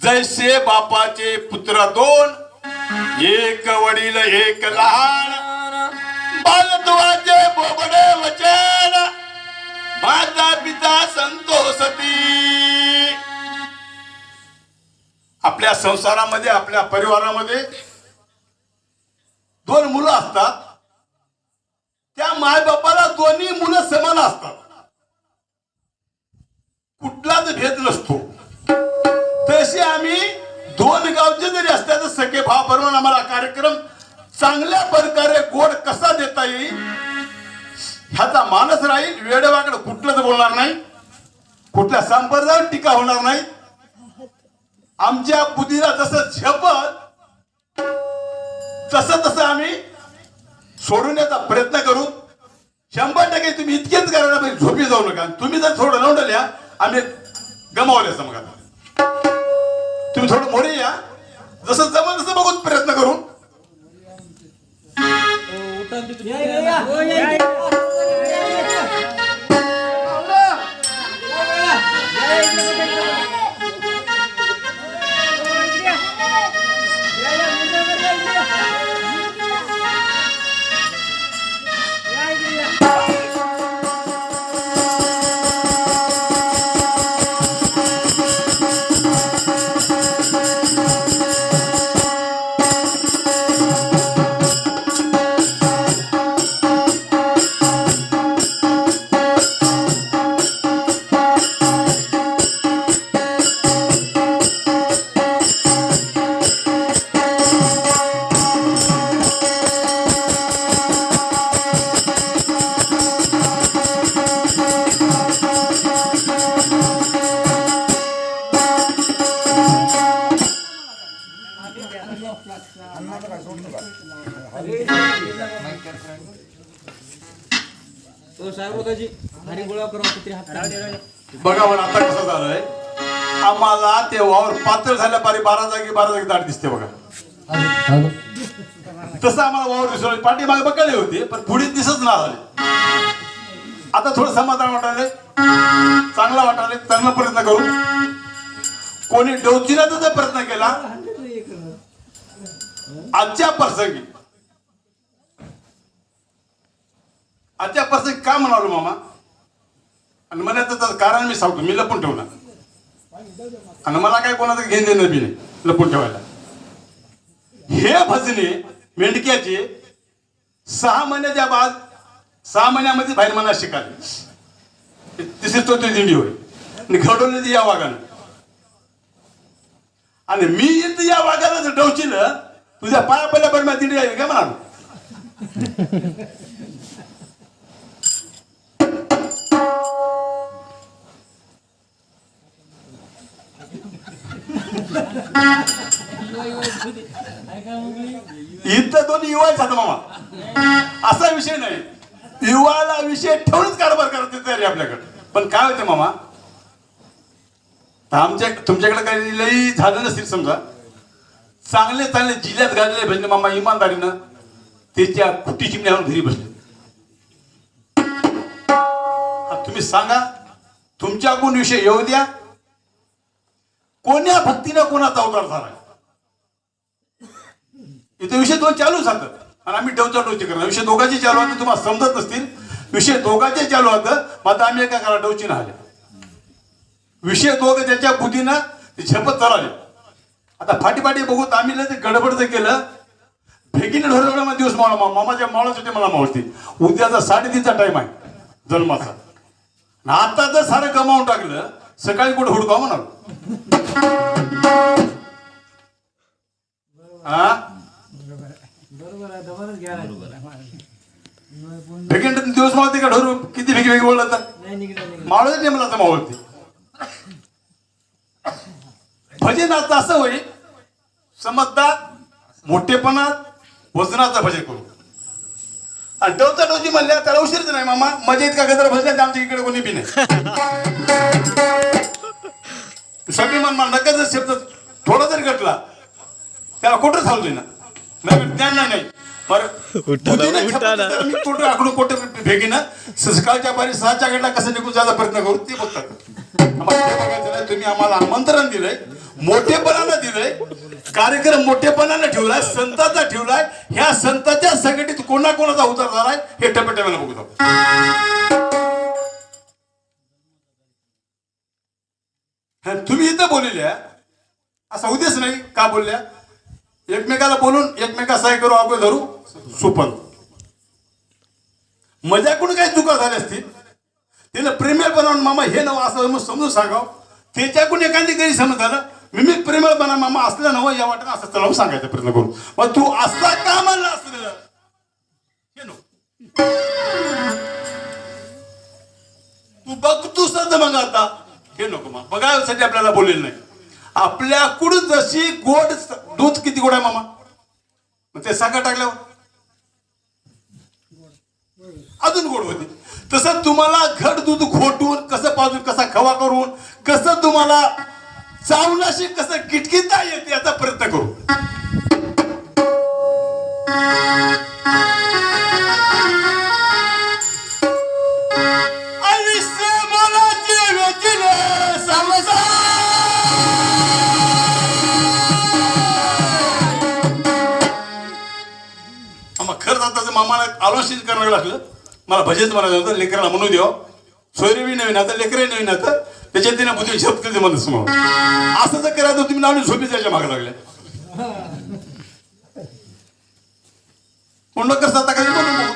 जैसे बापाचे पुत्र दोन एक वडील एक लहान. बालत्वाचे बोबडे वचन माझा पिता संतोषती आपल्या संसारामध्ये आपल्या परिवारामध्ये दोन मुलं असतात. दोन जरी असल्या तर सखे भाव बरोबर आम्हाला कार्यक्रम चांगल्या प्रकारे गोड कसा देता येईल? ह्याचा मानस राहील वेडवाकडे कुठलंच बोलणार नाही. कुठल्या संप्रदाय टीका होणार नाही. आमच्या बुद्धीला जसं झेपत तसं तसं आम्ही सोडवण्याचा प्रयत्न करू. शंभर टक्के तुम्ही इतकेच करायला पाहिजे झोपी जाऊ नका. तुम्ही जर थोडं लावून आम्ही गमावले समजा तुम्ही थोडं मोडे या. जसं जमल तसं बघून प्रयत्न करू बघा पण आता कसं झालंय? आम्हाला ते वावर पातळ झाल्या पारी बारा जागी बारा जागी दाट दिसते बघा. तसं आम्हाला वावर दिसलं पाठीमागे बघायला होते पण पुढे दिसत ना झाले आता थोडं समाधान वाटाले चांगला वाटाले चांगला प्रयत्न करू. कोणी डोचिण्याचा प्रयत्न केला. आजच्या प्रसंगी. आजच्या प्रसंगी का म्हणालो मामा? आणि मला त्याचं कारण मी सांगतो मी लपून ठेवणार. आणि मला काय कोणाचं घेऊन देणं बी नाही लपून ठेवायला. हे भजने मेंढक्याचे सहा महिन्याच्या बाद सहा महिन्यामध्ये बाहेर मला शिकाले तिसरी चौथी दिंडी होय आणि घडवली या वागानं आणि मी इथं या वाघाला जर डवचिलं तुझ्या पाया पहिल्या पण दिंडी तिथे काय म्हणाल. इथं दोन्ही युवा आता मामा. असा विषय नाही. युवाला विषय ठेवूनच कारभार करत तयारी आपल्याकडे. पण काय होते मामा? आमच्या तुमच्याकडे काही लई झालं नसतील समजा. चांगले चांगले जिल्ह्यात गाजलेले भजन मामा इमानदारीनं त्याच्या कुटी चिमण्यावर घरी बसले. तुम्ही सांगा तुमच्या गुण विषय येऊ द्या. कोण्या भक्तीनं कोणाचा अवतार झाला? इथे विषय दोन चालू झालं आणि आम्ही डवचा डोची करणार. विषय दोघांचे चालू होते तुम्हाला समजत नसतील. विषय दोघांचे चालू होतं मग आता आम्ही एका करा डवची आले. विषय दोघं त्याच्या बुद्धीनं ते झेपत चालले. आता फाटीफाटी फाटी बघूत आम्ही ते गडबड जर केलं. फेकीने ढोरवण्यामध्ये दिवस मावळा मामाच्या मावळाच होते मला मावळते. उद्याचा साडेतीनचा टाइम आहे जन्माचा. आता जर सारं गमावून टाकलं सकाळी कुठे हुडका म्हणाल हा दिवस मावळते का ढोरू? किती भेगी भेगी बोलला तर? मावळत नाही मला तर मावळते. भजन आता असं होईल समजदार मोठेपणात वजनाचं भजन करू. आणि डवचा डोजी म्हणल्या त्याला उशीरच नाही मामा. मजा इतका गदर भजन आमच्या इकडे कोणी बी नाही. सगळी मन नका जर शब्द थोडा जरी घटला त्याला कुठं थांबतोय ना? नाही ज्ञान नाही आकडून कुठं भेगीनं सकाळच्या पारी सहाच्या घटला कसं निघून जायचा प्रयत्न करू ते बघतात. तुम्ही आम्हाला आमंत्रण दिलंय. मोठेपणानं दिलंय कार्यक्रम मोठेपणानं ठेवलाय संताचा ठेवलाय. ह्या संताच्या संघटित कोणाकोणाचा उतार झालाय हे टप्प्याटप्प्यानं बघतो तुम्ही इथं बोललेल्या असा उद्देश नाही का बोलल्या? एकमेकाला बोलून एकमेका सहाय करू आपण धरू? सुपन मजाकडून काही चुका झाल्या असतील? तिला प्रेमळ बनवून मामा हे नाव असं मग समजून सांगाव. त्याच्याकडून एखादी गैरसमज समज झालं मी मी प्रेमळ बना मामा असलं नव या वाटणं असं चला सांगायचा प्रयत्न करू. मग तू असा का म्हणला असलं हे तू बघ मग आता. हे नको मग बघायसाठी आपल्याला बोलेल नाही. आपल्याकडून जशी गोड दूध किती गोड आहे मामा? मग ते साखर टाकल्यावर? अजून गोड होते. तसं तुम्हाला घट दूध घोटून कसं पाजून कसा खवा करून कसं तुम्हाला चावण्याशी कसं किटकिता येते याचा प्रयत्न करू. खरंच आता मामाला आलोचित करावं लागलं. मला भजन म्हणायचं होतं लेकराला म्हणू द्या सोयरी नवीन आता लेकरही नवीन आता त्याच्यात तिने बुद्धी झपते ते म्हणत समोर. असं जर करायचं तुम्ही नावली झोपी त्याच्यामागे लागल्या. म्हणलं कसं आता काही बोलू